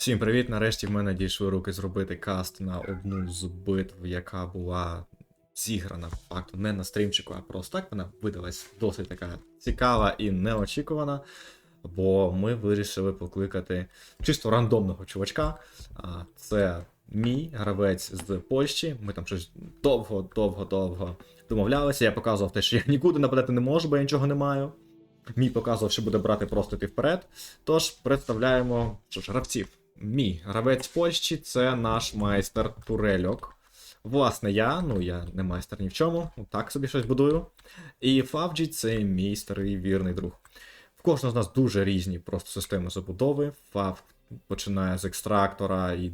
Всім привіт! Нарешті в мене дійшли руки зробити каст на одну з битв, яка була зіграна факту не на стрімчику, а просто так вона видалась досить така цікава і неочікувана. Бо ми вирішили покликати чисто рандомного чувачка. Це мій гравець з Польщі. Ми там щось довго, довго, довго домовлялися. Я показував те, що я нікуди нападати не можу, бо я нічого не маю. Мій показував, що буде брати просто йти вперед. Тож представляємо що ж, гравців. Мій гравець Польщі це наш майстер турельок. Власне, я, ну я не майстер ні в чому, так собі щось будую. І Фавджі це мій старий вірний друг. В кожного з нас дуже різні просто системи забудови. Фав починає з екстрактора і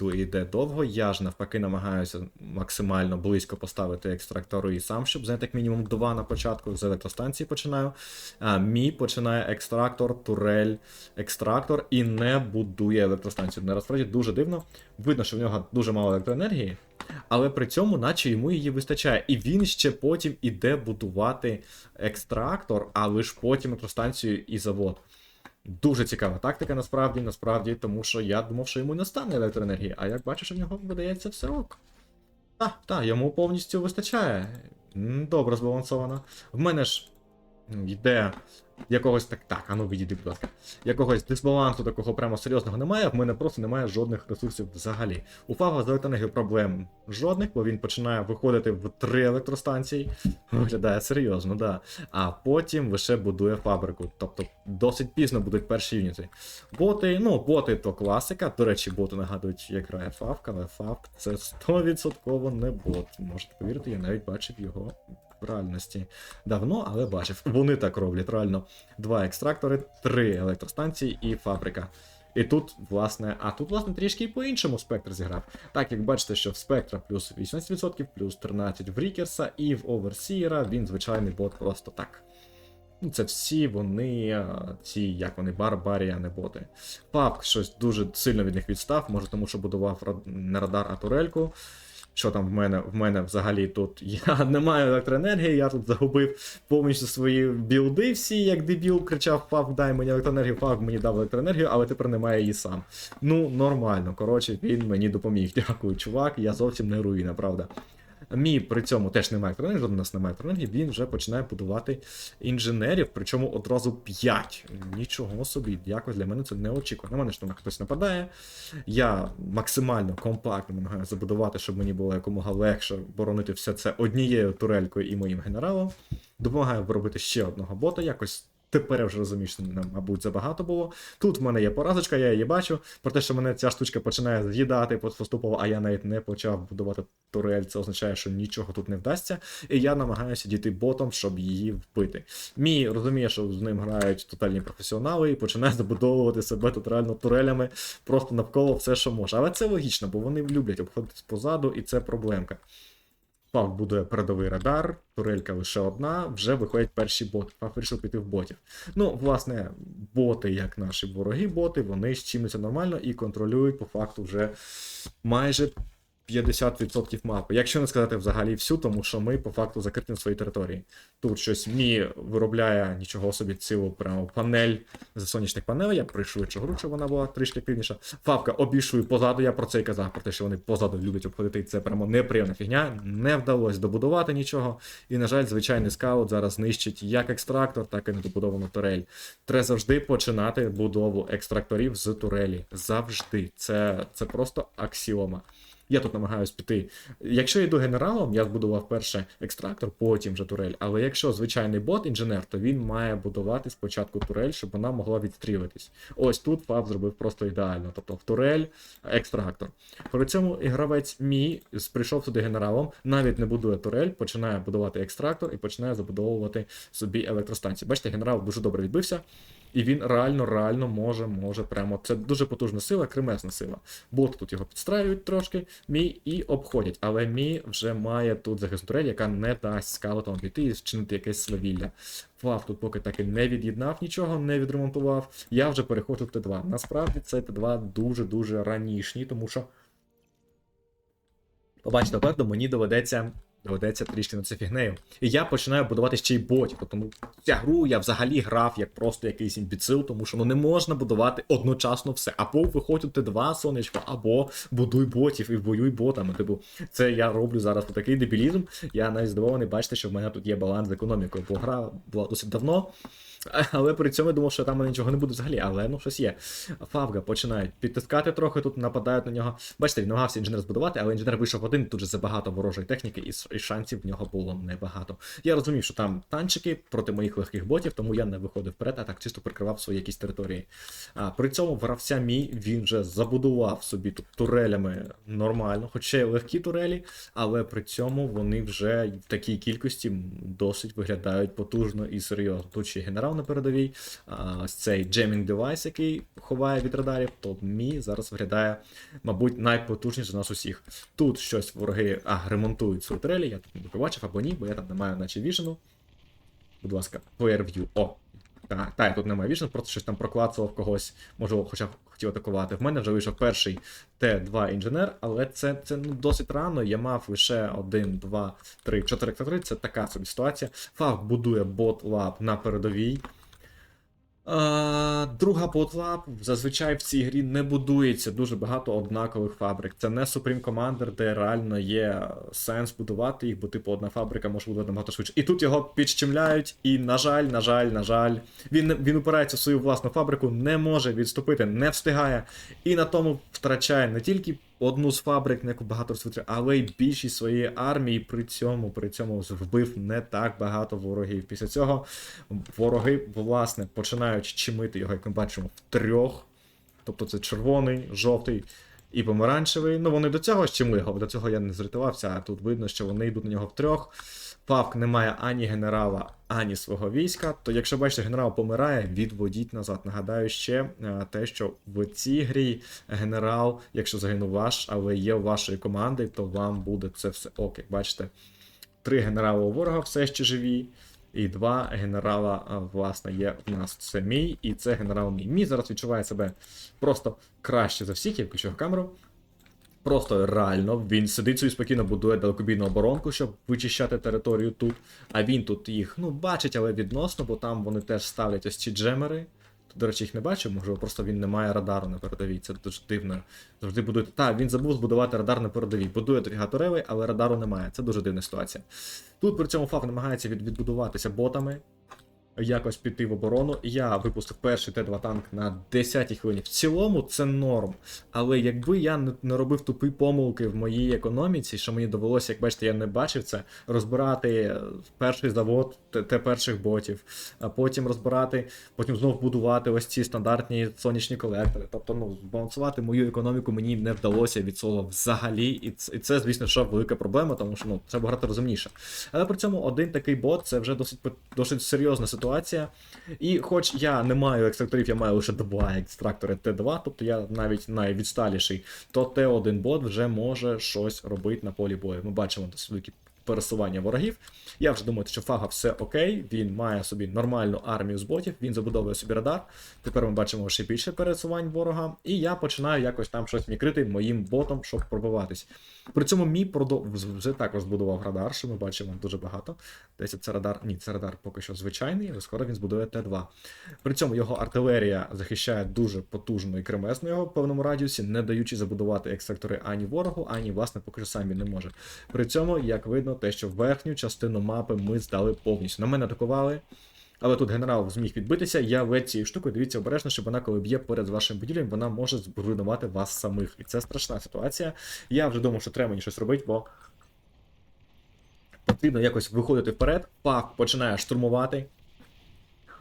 йде довго. Я ж навпаки намагаюся максимально близько поставити екстрактору і сам, щоб знайти як мінімум два на початку. З електростанції починаю. А, мій починає екстрактор, турель, екстрактор і не будує електростанцію. Насправді дуже дивно. Видно, що в нього дуже мало електроенергії, але при цьому, наче йому її вистачає. І він ще потім іде будувати екстрактор, а лише потім електростанцію і завод. Дуже цікава тактика, насправді, насправді, тому що я думав, що йому не стане електроенергії, а як бачиш, в нього видається все ок. Так, так, йому повністю вистачає. Добре збалансовано. В мене ж йде якогось так. Так, а ну відійди, будь ласка. Якогось дисбалансу такого прямо серйозного немає, в мене просто немає жодних ресурсів взагалі. У Фава з електроенергією проблем жодних, бо він починає виходити в три електростанції. Виглядає серйозно, да. А потім лише будує фабрику. Тобто досить пізно будуть перші юніти. Боти, ну, боти то класика. До речі, боти нагадують, як грає Фавка, але Фавк це 100% не бот. Можете повірити, я навіть бачив його реальності давно, але бачив. Вони так роблять, реально. Два екстрактори, три електростанції і фабрика. І тут, власне, а тут, власне, трішки і по-іншому спектр зіграв. Так, як бачите, що в спектра плюс 18%, плюс 13 в Рікерса, і в Оверсієра він звичайний бот просто так. Ну, це всі вони, ці, як вони, барбарі, а не боти. Пап щось дуже сильно від них відстав, може тому, що будував не радар, а турельку. Що там в мене? В мене взагалі тут я не маю електроенергії, я тут загубив повністю свої білди всі, як дебіл, кричав Фав, дай мені електроенергію, Фав мені дав електроенергію, але тепер немає її сам. Ну, нормально. Коротше, він мені допоміг. Дякую, чувак, я зовсім не руїна, правда. Мій при цьому теж немає жоден у нас немає електроенергії, він вже починає будувати інженерів, причому одразу 5. Нічого собі, якось для мене це не очікувано. На мене ж там хтось нападає. Я максимально компактно намагаюся забудувати, щоб мені було якомога легше боронити все це однією турелькою і моїм генералом. Допомагаю виробити ще одного бота, якось. Тепер я вже розумію, що нам, мабуть, забагато було. Тут в мене є поразочка, я її бачу. Про те, що мене ця штучка починає з'їдати поступово, а я навіть не почав будувати турель, це означає, що нічого тут не вдасться. І я намагаюся дійти ботом, щоб її вбити. Мій розуміє, що з ним грають тотальні професіонали і починає забудовувати себе тут реально турелями просто навколо все, що може. Але це логічно, бо вони люблять обходити позаду, і це проблемка. Пав будує передовий радар, турелька лише одна, вже виходять перші боти. Пав вирішив піти в ботів. Ну, власне, боти, як наші вороги боти, вони щимляться нормально і контролюють по факту вже майже 50% мапи. Якщо не сказати взагалі всю, тому що ми по факту закриті на своїй території. Тут щось мі виробляє нічого собі цілу прямо панель з сонячних панелей. Я пришвидшу гру, щоб вона була трішки активніша. Фавка обійшли позаду, я про це і казав, про те, що вони позаду люблять обходити, і це прямо неприємна фігня. Не вдалося добудувати нічого. І, на жаль, звичайний скаут зараз знищить як екстрактор, так і недобудовану турель. Треба завжди починати будову екстракторів з турелі. Завжди. Це, це просто аксіома. Я тут намагаюсь піти. Якщо я йду генералом, я збудував перше екстрактор, потім вже турель. Але якщо звичайний бот-інженер, то він має будувати спочатку турель, щоб вона могла відстрілитись. Ось тут Фаб зробив просто ідеально. Тобто турель, екстрактор. При цьому гравець мій прийшов сюди генералом, навіть не будує турель, починає будувати екстрактор і починає забудовувати собі електростанції. Бачите, генерал дуже добре відбився. І він реально, реально може, може прямо. Це дуже потужна сила, кремезна сила. Боти тут його підстраюють трошки, мій і обходять. Але мій вже має тут захисну турель, яка не дасть скаутам піти і вчинити якесь свавілля. Флав тут поки так і не від'єднав нічого, не відремонтував. Я вже переходжу в Т2. Насправді це Т2 дуже-дуже ранішній, тому що. Побачите, напевно, мені доведеться доведеться трішки на це фігнею. І я починаю будувати ще й ботів. Тому ця гру я взагалі грав як просто якийсь імбіцил, тому що ну не можна будувати одночасно все. Або виходять два Т2 сонечко, або будуй ботів і воюй ботами. Типу, це я роблю зараз такий дебілізм. Я навіть здивований, бачите, що в мене тут є баланс з економікою, бо гра була досить давно. Але при цьому я думав, що там нічого не буде взагалі, але ну щось є. Фавга починають підтискати трохи, тут нападають на нього. Бачите, він намагався інженер збудувати, але інженер вийшов один, тут же забагато ворожої техніки, і, і шансів в нього було небагато. Я розумів, що там танчики проти моїх легких ботів, тому я не виходив вперед, а так чисто прикривав свої якісь території. А при цьому гравця мій він вже забудував собі тут турелями нормально, хоча й легкі турелі, але при цьому вони вже в такій кількості досить виглядають потужно і серйозно. Тут ще й генерал на передовій, ось цей джемінг девайс, який ховає від радарів, то мій зараз виглядає, мабуть, найпотужніше з нас усіх. Тут щось вороги а, ремонтують трелі, я тут не побачив або ні, бо я там не маю наче віжену. Будь ласка, player. О! Так, та, я тут немає віжен, просто щось там проклацував когось, можливо, хоча б хотів атакувати. В мене вже вийшов перший Т2 інженер, але це, це ну, досить рано. Я мав лише 1, 2, 3, 4 3 Це така собі ситуація. Фав будує бот-лаб на передовій. Друга ботлаб зазвичай в цій грі не будується дуже багато однакових фабрик. Це не Supreme Commander, де реально є сенс будувати їх, бо типу одна фабрика може бути набагато швидше. І тут його підщемляють, і, на жаль, на жаль, на жаль, він, він упирається в свою власну фабрику, не може відступити, не встигає. І на тому втрачає не тільки одну з фабрик, на яку багато розсвітлює, але й більшість своєї армії при цьому, при цьому вбив не так багато ворогів. Після цього вороги, власне, починають чимити його, як ми бачимо, в трьох. Тобто це червоний, жовтий і помаранчевий. Ну, вони до цього щемли його, до цього я не зрятувався, а тут видно, що вони йдуть на нього в трьох. Павк не має ані генерала, ані свого війська. То якщо бачите, генерал помирає, відводіть назад. Нагадаю ще е, те, що в цій грі генерал, якщо загинув ваш, але є у вашої команди, то вам буде це все ок. Як бачите, три генерали у ворога все ще живі. І два генерала, власне, є в нас. Це мій, і це генерал мій. Мій зараз відчуває себе просто краще за всіх, я включив камеру. Просто реально він сидить собі спокійно, будує далекобійну оборонку, щоб вичищати територію тут. А він тут їх ну бачить, але відносно, бо там вони теж ставлять ось ці джемери. Тут, до речі, їх не бачив, можливо, просто він не має радару на передовій. Це дуже дивно. Завжди будує. Так, він забув збудувати радар на передовій. Будує дофіга але радару немає. Це дуже дивна ситуація. Тут при цьому ФАФ намагається від, відбудуватися ботами, якось піти в оборону. Я випустив перший Т2 танк на 10-й хвилині. В цілому це норм. Але якби я не, робив тупі помилки в моїй економіці, що мені довелося, як бачите, я не бачив це, розбирати перший завод Т- перших ботів, а потім розбирати, потім знов будувати ось ці стандартні сонячні колектори. Тобто, ну, збалансувати мою економіку мені не вдалося від слова взагалі. І це, і це, звісно, що велика проблема, тому що ну, треба грати розумніше. Але при цьому один такий бот це вже досить досить серйозна ситуація. І хоч я не маю екстракторів, я маю лише два екстрактори Т2, тобто я навіть найвідсталіший, то Т1 бот вже може щось робити на полі бою. Ми бачимо досить пересування ворогів. Я вже думаю, що Фага все окей, він має собі нормальну армію з ботів, він забудовує собі радар. Тепер ми бачимо ще більше пересувань ворога, і я починаю якось там щось мікрити моїм ботом, щоб пробиватись. При цьому мій продо... вже також збудував радар, що ми бачимо дуже багато. Десь це радар. Ні, це радар поки що звичайний, але скоро він збудує Т2. При цьому його артилерія захищає дуже потужно і кремезно його в певному радіусі, не даючи забудувати ексектори ані ворогу, ані, власне, поки що самі не може. При цьому, як видно, те, що верхню частину мапи ми здали повністю. На мене атакували. Але тут генерал зміг відбитися. Я ледь цією штукою, дивіться обережно, що вона, коли б'є поряд з вашим будівлем, вона може зруйнувати вас самих. І це страшна ситуація. Я вже думав, що треба мені щось робити, бо потрібно якось виходити вперед. Пак починає штурмувати.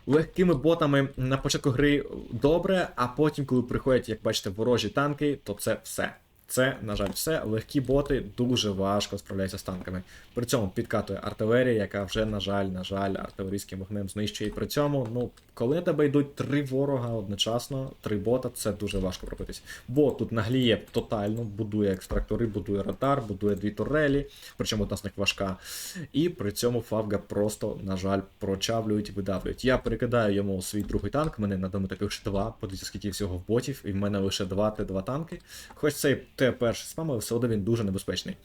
Легкими ботами на початку гри добре, а потім, коли приходять, як бачите, ворожі танки, то це все. Це, на жаль, все. Легкі боти дуже важко справляються з танками. При цьому підкатує артилерія, яка вже, на жаль, на жаль, артилерійським вогнем знищує. І при цьому, ну, коли тебе йдуть три ворога одночасно, три бота, це дуже важко пробитись. Бот тут нагліє тотально, будує екстрактори, будує радар, будує дві турелі, причому одна з них важка. І при цьому Фавга просто, на жаль, прочавлюють, і видавлюють. Я перекидаю йому свій другий танк, мене на дому таких ще два, подивіться, скільки всього в ботів, і в мене лише два Т2 танки. Хоч цей Т1 спам, але все одно він дуже небезпечний.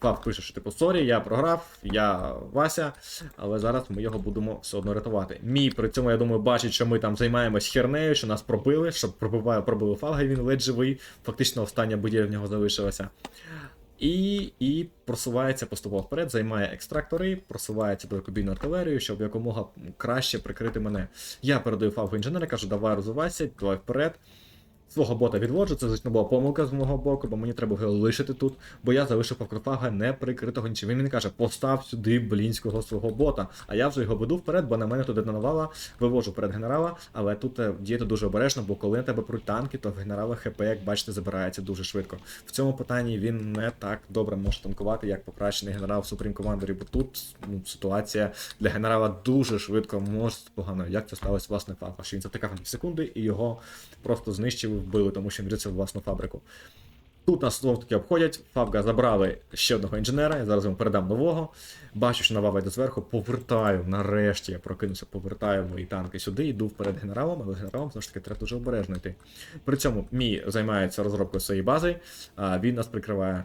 Фав пише, що типу, сорі, я програв, я Вася, але зараз ми його будемо все одно рятувати. Мій при цьому, я думаю, бачить, що ми там займаємось хернею, що нас пробили, що пробиває, пробили фалга, він ледь живий. Фактично остання будівля в нього залишилася. І, і просувається поступово вперед, займає екстрактори, просувається до кубійну артилерію, щоб якомога краще прикрити мене. Я передаю фавку інженера, кажу, давай розвивайся, давай вперед. Свого бота відводжу, це звісно була помилка з мого боку, бо мені треба було лишити тут, бо я залишив Фавкрофага не прикритого нічим. Він мені каже, постав сюди блінського свого бота. А я вже його веду вперед, бо на мене туди навала, вивожу перед генерала, але тут е, діяти дуже обережно, бо коли на тебе пруть танки, то в генерала ХП, як бачите, забирається дуже швидко. В цьому питанні він не так добре може танкувати, як покращений генерал в Supreme Commander, бо тут ну, ситуація для генерала дуже швидко може погано. Як це сталося власне факт, що він затикав на секунди і його просто знищили, вбили, тому що він врізався в власну фабрику. Тут нас знов таки обходять. Фабга забрали ще одного інженера. Я зараз йому передам нового. Бачу, що Навава йде зверху. Повертаю. Нарешті я прокинувся, повертаю мої танки сюди, йду вперед генералом, але генералом знову ж таки треба дуже обережно йти. При цьому мій займається розробкою своєї бази, а він нас прикриває.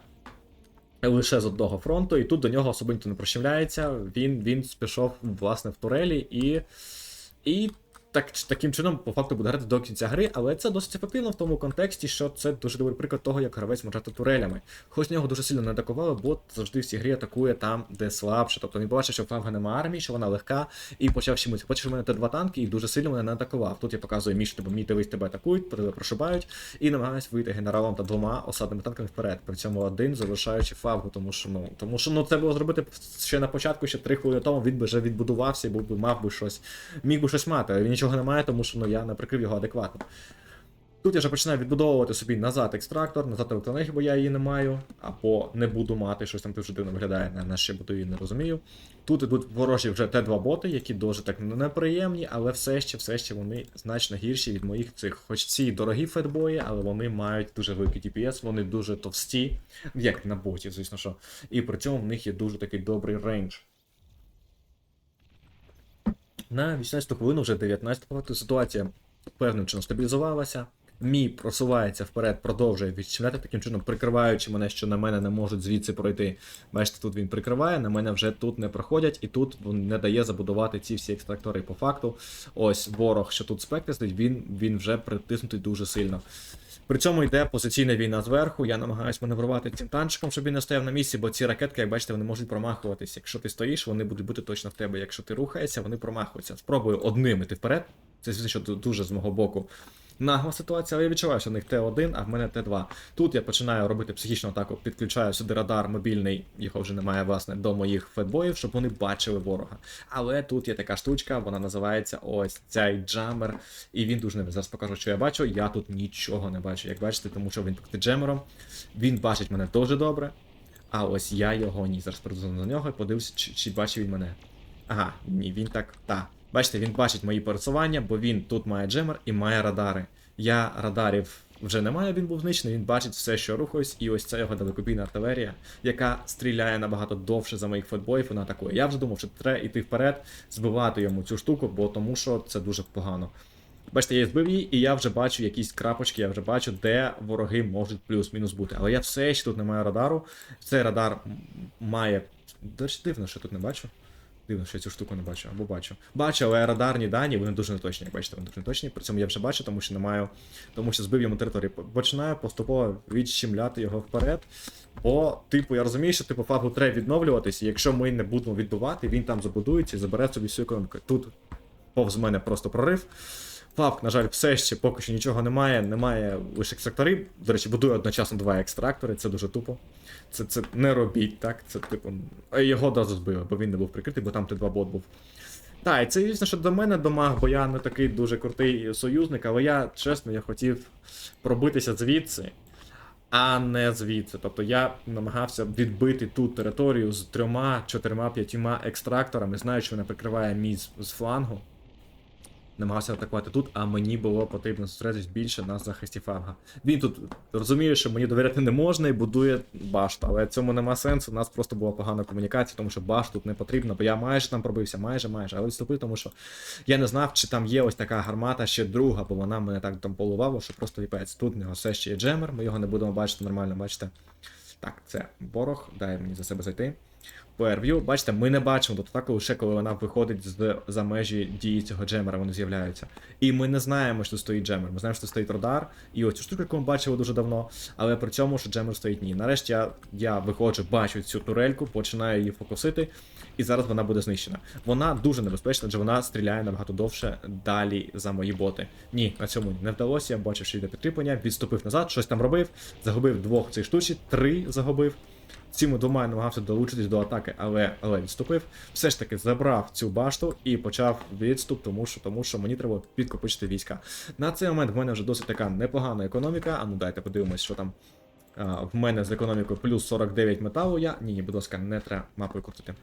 Лише з одного фронту, і тут до нього особисто не прощавляється. Він він пішов власне в турелі і. І так, таким чином, по факту буде грати до кінця гри, але це досить ефективно в тому контексті, що це дуже добрий приклад того, як гравець може грати турелями. Хоч нього дуже сильно не атакували, бо завжди в цій грі атакує там, де слабше. Тобто він бачив, що в немає армії, що вона легка, і почав щемити. Бачиш, в мене Т2 танки і дуже сильно мене не атакував. Тут я показую між тебе, мій дивись, тебе атакують, тебе прошибають, і намагаюсь вийти генералом та двома осадними танками вперед. При цьому один залишаючи фавгу, тому що ну тому що ну це було зробити ще на початку, ще три хвилини тому. Він би вже відбудувався і був би мав би щось, міг би щось мати. Він нічого немає, тому що ну я не прикрив його адекватно. Тут я вже починаю відбудовувати собі назад екстрактор, назад електроенергію, бо я її не маю, або не буду мати, щось там дуже дивно виглядає, на, ще будую, не розумію. Тут ідуть ворожі вже Т2 боти, які дуже так неприємні, але все ще все ще вони значно гірші від моїх цих. Хоч ці дорогі фетбої, але вони мають дуже великий TPS, вони дуже товсті, як на боті, звісно що. І при цьому в них є дуже такий добрий рейндж. На 18 хвилину вже 19 факту ситуація певним чином стабілізувалася. Мій просувається вперед, продовжує відчиняти таким чином, прикриваючи мене, що на мене не можуть звідси пройти. Бачите, тут він прикриває, на мене вже тут не проходять, і тут не дає забудувати ці всі екстрактори по факту. Ось ворог, що тут спектр стоїть, він, він вже притиснутий дуже сильно. При цьому йде позиційна війна зверху. Я намагаюся маневрувати цим танчиком, щоб він не стояв на місці, бо ці ракетки, як бачите, вони можуть промахуватися. Якщо ти стоїш, вони будуть бути точно в тебе. Якщо ти рухаєшся, вони промахуються. Спробую одним іти вперед. Це звісно, що дуже з мого боку. Нагла ситуація, але я відчуваю, що в них Т1, а в мене Т2. Тут я починаю робити психічну атаку, підключаю сюди радар мобільний, його вже немає, власне, до моїх фетбоїв, щоб вони бачили ворога. Але тут є така штучка, вона називається ось цей джамер. І він дуже не зараз покажу, що я бачу. Я тут нічого не бачу, як бачите, тому що він під джемером. Він бачить мене дуже добре. А ось я його ні. Зараз прийду на нього і подивлюся, чи, чи бачить він мене. Ага, ні, він так. Та. Бачите, він бачить мої пересування, бо він тут має джемер і має радари. Я радарів вже не маю, він був знищений, він бачить все, що рухаюсь, і ось це його далекобійна артилерія, яка стріляє набагато довше за моїх фетбоїв, вона атакує. Я вже думав, що треба йти вперед, збивати йому цю штуку, бо тому що це дуже погано. Бачите, я збив її, і я вже бачу якісь крапочки, я вже бачу, де вороги можуть плюс-мінус бути. Але я все ще тут не маю радару. Цей радар має. Речі, дивно, що тут не бачу. Дивно, що я цю штуку не бачу, або бачу. Бачу, але радарні дані, вони дуже неточні, як бачите, вони дуже неточні. При цьому я вже бачу, тому що не маю, тому що збив йому територію. Починаю поступово відщемляти його вперед. Бо, типу, я розумію, що типу фагу треба відновлюватись, і якщо ми не будемо відбивати, він там забудується і забере собі всю економіку. Тут повз мене просто прорив. Фавк, на жаль, все ще поки що нічого немає, немає лише екстракторів. До речі, будує одночасно два екстрактори, це дуже тупо. Це це не робіть, так? Це типу. Його одразу збили, бо він не був прикритий, бо там Т2 бот був. Так, і це, звісно, що до мене домаг, бо я не такий дуже крутий союзник, але я, чесно, я хотів пробитися звідси, а не звідси. Тобто я намагався відбити ту територію з трьома, чотирма, п'ятьма екстракторами, знаю, що вона прикриває мій з, з флангу намагався атакувати тут, а мені було потрібно зосередитись більше на захисті фарга. Він тут розуміє, що мені довіряти не можна і будує башту, але цьому нема сенсу. У нас просто була погана комунікація, тому що башт тут не потрібно, бо я майже там пробився, майже, майже, але відступив, тому що я не знав, чи там є ось така гармата ще друга, бо вона мене так там полувала, що просто ліпець. Тут в нього все ще є джемер, ми його не будемо бачити нормально, бачите. Так, це ворог, дай мені за себе зайти. Поерв'ю, бачите, ми не бачимо до атаку лише коли вона виходить з за межі дії цього джемера, вони з'являються. І ми не знаємо, що стоїть джемер. Ми знаємо, що стоїть радар, і оцю штуку, яку ми бачили дуже давно, але при цьому, що джемер стоїть ні. Нарешті я, я виходжу, бачу цю турельку, починаю її фокусити, і зараз вона буде знищена. Вона дуже небезпечна, адже вона стріляє набагато довше далі за мої боти. Ні, на цьому не вдалося. Я бачив, що йде підкріплення, відступив назад, щось там робив, загубив двох цих штучок, три загубив. Цими двома я намагався долучитись до атаки, але, але відступив. Все ж таки забрав цю башту і почав відступ, тому що, тому що мені треба підкопичити війська. На цей момент в мене вже досить така непогана економіка. А ну дайте подивимось, що там. А, в мене з економікою плюс 49 металу. Я. Ні, ні, будь ласка, не треба мапою крутити.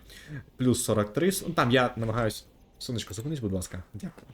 Плюс 43. Ну там я намагаюсь. Сонечко, зупинись, будь ласка. Дякую.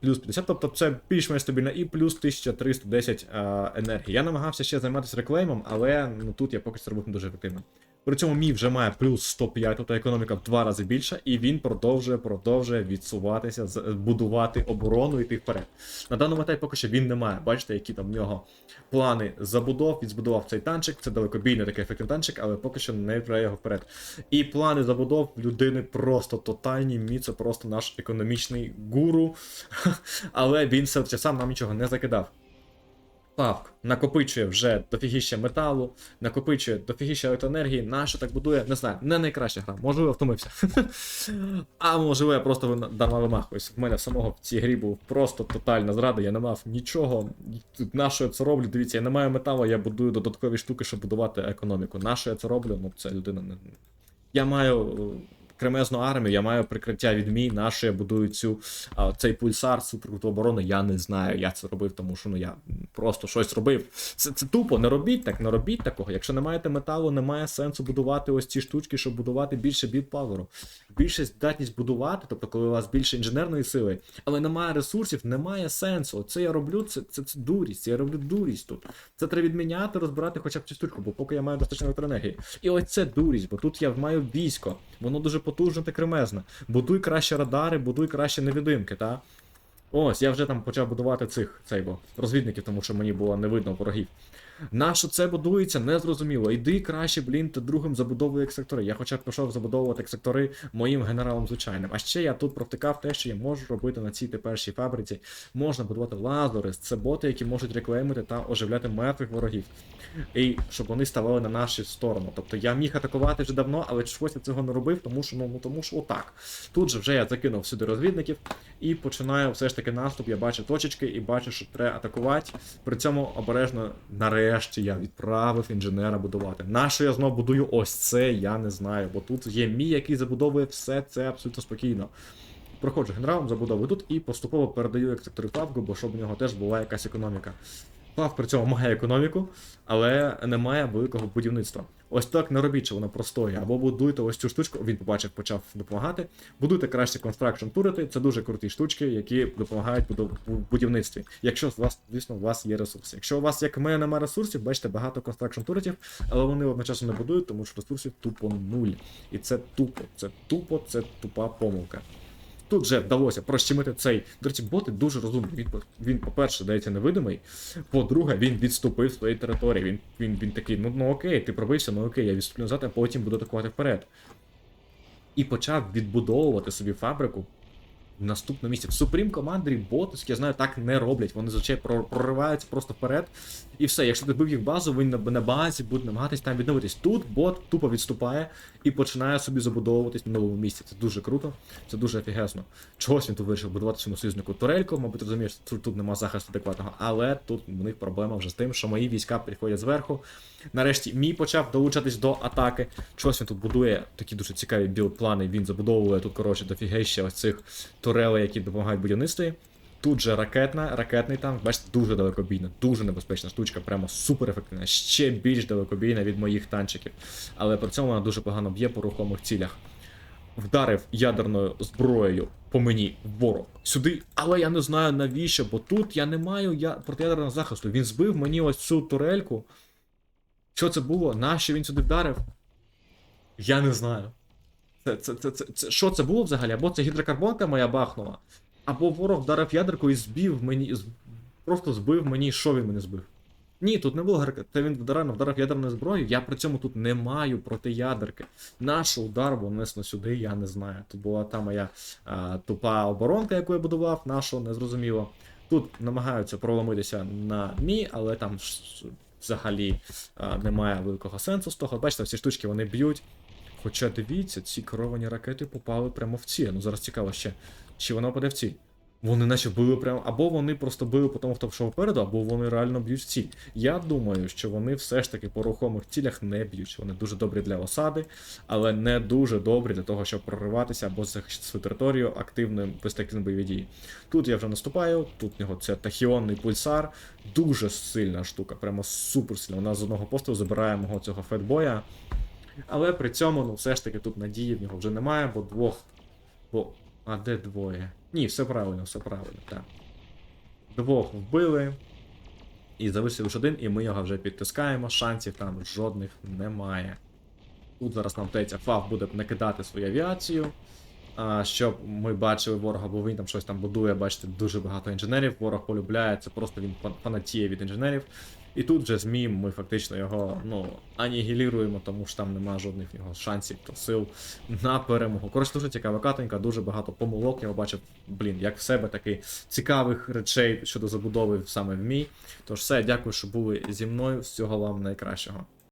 Плюс 50, тобто це більш-менш стабільно, і плюс 1310 а, енергії. Я намагався ще займатися реклеймом, але ну, тут я поки що робив не дуже ефективно. При цьому мій вже має плюс 105, тобто економіка в два рази більша, і він продовжує, продовжує відсуватися, будувати оборону і йти вперед. На даному етапі поки що він не має. Бачите, які там в нього плани забудов. Він збудував цей танчик, це далекобійний такий ефективний танчик, але поки що не відправляє його вперед. І плани забудов людини просто тотальні. Мі це просто наш економічний гуру. Але він все сам нам нічого не закидав. Павк накопичує вже дофігіща металу, накопичує дофігіща електроенергії. Нащо так будує? Не знаю, не найкраща гра. Можливо, втомився. а можливо, я просто дарма вимахуюсь. В мене самого в цій грі був просто тотальна зрада, я не мав нічого. Тут на що я це роблю? Дивіться, я не маю металу, я будую додаткові штуки, щоб будувати економіку. На що я це роблю? Ну, це людина не. Я маю е, кремезну армію, я маю прикриття від мій, що я будую цю, а, цей пульсар оборони. Я не знаю, я це робив, тому що ну я просто щось робив. Це, це тупо, не робіть так, не робіть такого. Якщо не маєте металу, немає сенсу будувати ось ці штучки, щоб будувати більше бітпаверу. Більше здатність будувати, тобто, коли у вас більше інженерної сили, але немає ресурсів, немає сенсу. Оце я роблю, це, це, це дурість, я роблю дурість тут. Це треба відміняти, розбирати хоча б цю штучку, бо поки я маю достатньо електроенергії. І ось це дурість, бо тут я маю військо, воно дуже потужне та кремезне. Будуй краще радари, будуй краще невидимки, та? Ось, я вже там почав будувати цих цей, бо, розвідників, тому що мені було не видно ворогів. Нащо це будується, незрозуміло. Йди краще, блін, ти другим забудовуй як сектори. Я хоча б пішов забудовувати як сектори моїм генералом звичайним. А ще я тут провтикав те, що я можу робити на цій тепершій фабриці. Можна будувати лазери, це боти, які можуть реклеймити та оживляти мертвих ворогів. І щоб вони ставали на нашу сторону. Тобто я міг атакувати вже давно, але чогось я цього не робив, тому що ну, ну тому що отак. Тут же вже я закинув сюди розвідників і починаю все ж таки наступ. Я бачу точечки і бачу, що треба атакувати. При цьому обережно, нарешті, я відправив інженера будувати. Нащо я знову будую ось це, я не знаю, бо тут є мій, який забудовує все це абсолютно спокійно. Проходжу генералом, забудовую тут і поступово передаю як сектору Павку, бо щоб у нього теж була якась економіка. Пав при цьому має економіку, але не має великого будівництва. Ось так не робіть, що воно простоє. Або будуйте ось цю штучку, він побачив, почав допомагати. Будуйте краще констракшн турити, це дуже круті штучки, які допомагають в будівництві. Якщо у вас, звісно, у вас є ресурси. Якщо у вас, як мене, немає ресурсів, бачите багато констракшн туритів, але вони одночасно не будують, тому що ресурсів тупо нуль. І це тупо, це тупо, це тупа помилка. Тут вже вдалося прощемити цей. До речі, боти дуже розумні. Він, він по-перше, здається, невидимий. По-друге, він відступив з своєї території. Він, він, він такий, ну, ну окей, ти пробився, ну окей, я відступлю назад, а потім буду атакувати вперед. І почав відбудовувати собі фабрику в наступному місці. В Supreme Commander боти, я знаю, так не роблять. Вони зазвичай прориваються просто вперед. І все, якщо ти бив їх базу, він на базі буде намагатись там відновитись. Тут бот тупо відступає і починає собі забудовуватись на новому місці. Це дуже круто, це дуже офігезно. Чогось він тут вирішив будувати цьому союзнику турельку, мабуть, розумієш, тут, тут нема захисту адекватного, але тут у них проблема вже з тим, що мої війська приходять зверху. Нарешті мій почав долучатись до атаки. Чогось він тут будує такі дуже цікаві білд-плани. Він забудовує тут, коротше, дофігеща ось цих турелей, які допомагають будівництві. Тут же ракетна, ракетний танк, бачите, дуже далекобійна, дуже небезпечна штучка, прямо супер ефективна, ще більш далекобійна від моїх танчиків. Але при цьому вона дуже погано б'є по рухомих цілях. Вдарив ядерною зброєю по мені ворог сюди, але я не знаю навіщо, бо тут я не маю я... протиядерного захисту. Він збив мені ось цю турельку. Що це було? Нащо він сюди вдарив? Я не знаю. Це, це, це, це, це, що це було взагалі? Або це гідрокарбонка моя бахнула, або ворог вдарив ядерку і збив мені. Просто збив мені, що він мене збив? Ні, тут не було гарка. Та він вдарив, вдарив ядерною зброєю. Я при цьому тут не маю протиядерки. Наш удар був несно сюди, я не знаю. Тут була та моя а, тупа оборонка, яку я будував, нашу не зрозуміло. Тут намагаються проломитися на мій, але там взагалі а, немає великого сенсу з того. Бачите, всі штучки вони б'ють. Хоча дивіться, ці керовані ракети попали прямо в ціль. Ну зараз цікаво ще, чи вона попаде в ціль. Вони наче били прямо, або вони просто били по тому, хто пішов впереду, або вони реально б'ють в ціль. Я думаю, що вони все ж таки по рухомих цілях не б'ють. Вони дуже добрі для осади, але не дуже добрі для того, щоб прориватися або захистити свою територію активним безтактивним бойові дії. Тут я вже наступаю, тут в нього це тахіонний пульсар, дуже сильна штука, прямо супер сильна. Вона з одного пострілу забирає мого цього фетбоя. Але при цьому, ну, все ж таки, тут надії в нього вже немає, бо двох. Бо. А де двоє? Ні, все правильно, все правильно, так. Двох вбили. І залишився лише один, і ми його вже підтискаємо. Шансів там жодних немає. Тут зараз нам вдається Фав буде накидати свою авіацію. А, щоб ми бачили ворога, бо він там щось там будує, бачите, дуже багато інженерів. Ворог полюбляє, це просто він фан- фанатіє від інженерів. І тут вже змі ми фактично його ну, анігіліруємо, тому що там немає жодних його шансів та сил на перемогу. Коротше, дуже цікава катенька, дуже багато помилок. Я бачив, блін, як в себе таки цікавих речей щодо забудови саме в мій. Тож все, дякую, що були зі мною. Всього вам найкращого.